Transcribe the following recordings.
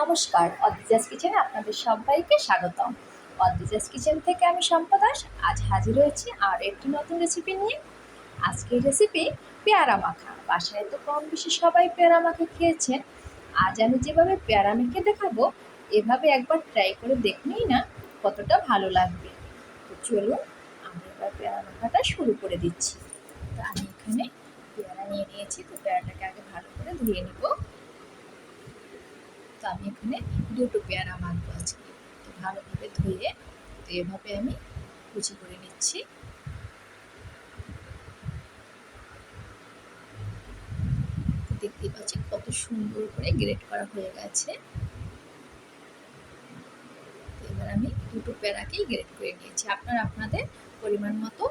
নমস্কার অদ্রিজাস কিচেনে আপনাদের সবাইকে স্বাগতম। অদ্রিজাস কিচেন থেকে আমি সম্পদাস আজ হাজির হয়েছি আর একটি নতুন রেসিপি নিয়ে। আজকের রেসিপি পেয়ারা মাখা। বাসায় তো কম বেশি সবাই পেয়ারা মাখা খেয়েছেন। আজ আমি যেভাবে পেয়ারা মেখে দেখাবো, এভাবে একবার ট্রাই করে দেখলেই না কতটা ভালো লাগবে। তো চলুন আমি এবার পেয়ারা মাখাটা শুরু করে দিচ্ছি। তো আমি এখানে পেয়ারা নিয়ে নিয়েছি, তো পেয়ারাটাকে আগে ভালো করে ধুয়ে নিবো। তো আমি এখানে দুটো পেয়ারা মাখবো আজকে। তো ভালোভাবে ধুয়ে, তো এভাবে আমি কুচি করে নিচ্ছি। দেখতে পাচ্ছি কত সুন্দর করে গ্রেট করা হয়ে গেছে। এবার আমি দুটো পেয়ারাকেই গ্রেট করে নিয়েছি। আপনারা আপনাদের পরিমাণ মতো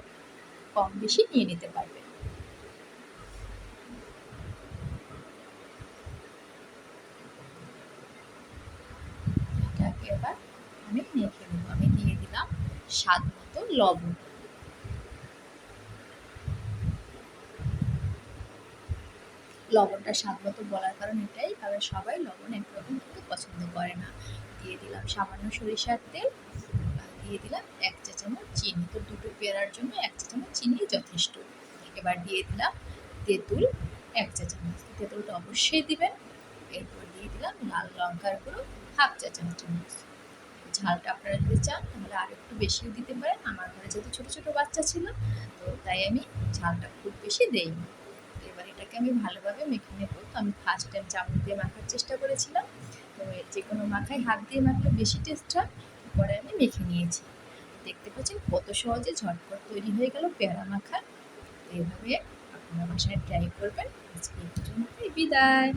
কম বেশি নিয়ে নিতে পারবেন। এটাকে এবার আমি মেখে নেব। আমি দিয়ে দিলাম স্বাদ মতো লবণ। লবণটা স্বাদ মতো বলার কারণ এটাই, কারণ সবাই লবণ একরকম খেতে পছন্দ করে না। দিয়ে দিলাম সামান্য সরিষার তেল দিয়ে দিলাম এক চা চামচ চিনি। তো দুটো পেয়ারার জন্য এক চা চামচ চিনি যথেষ্ট। এবার দিয়ে দিলাম তেঁতুল এক চা চামচ। তেঁতুলটা অবশ্যই দিবেন। এরপর দিয়ে দিলাম লাল লঙ্কার গুঁড়ো, হাফ চা চামচ ঝালটা আপনারা যদি চান, তাহলে আর একটু বেশিও দিতে পারেন। আমার ঘরে যেহেতু ছোটো ছোটো বাচ্চা ছিল, তো তাই আমি ঝালটা খুব বেশি দেইনি। এবার এটাকে আমি ভালোভাবে মেখে নেব। তো আমি ফার্স্ট টাইম চামচ দিয়ে মাখার চেষ্টা করেছিলাম। তো যে কোনো মাখায় হাত দিয়ে মাখলে বেশি টেস্ট হয়। পরে আমি মেখে নিয়েছি। দেখতে পাচ্ছেন কত সহজে ঝটপট তৈরি হয়ে গেল পেয়ারা মাখা। তো এভাবে আপনারা বাসায় ট্রাই করবেন। আজকে পর্যন্তই। বিদায়।